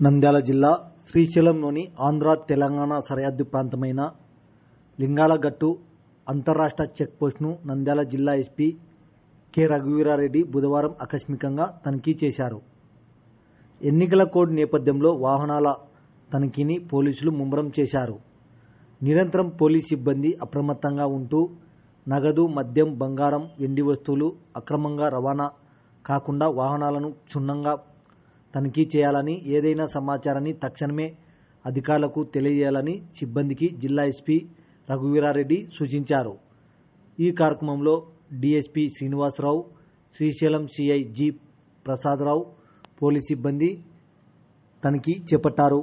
నంద్యాల జిల్లా శ్రీశైలంలోని ఆంధ్ర తెలంగాణ సరిహద్దు ప్రాంతమైన లింగాలగట్టు అంతర్రాష్ట్ర చెక్పోస్టును నంద్యాల జిల్లా ఎస్పీ కె రఘువీరారెడ్డి బుధవారం ఆకస్మికంగా తనిఖీ చేశారు. ఎన్నికల కోడ్ నేపథ్యంలో వాహనాల తనిఖీని పోలీసులు ముమ్మరం చేశారు. నిరంతరం పోలీస్ సిబ్బంది అప్రమత్తంగా ఉంటూ నగదు మద్యం బంగారం వెండి వస్తువులు అక్రమంగా రవాణా కాకుండా వాహనాలను క్షుణ్ణంగా తనిఖీ చేయాలని ఏదైనా సమాచారాన్ని తక్షణమే అధికారులకు తెలియజేయాలని సిబ్బందికి జిల్లా ఎస్పీ రఘువీరారెడ్డి సూచించారు. ఈ కార్యక్రమంలో DSP Srinivasa Rao Srisailam CI G Prasada Rao police సిబ్బంది తనిఖీ చేపట్టారు.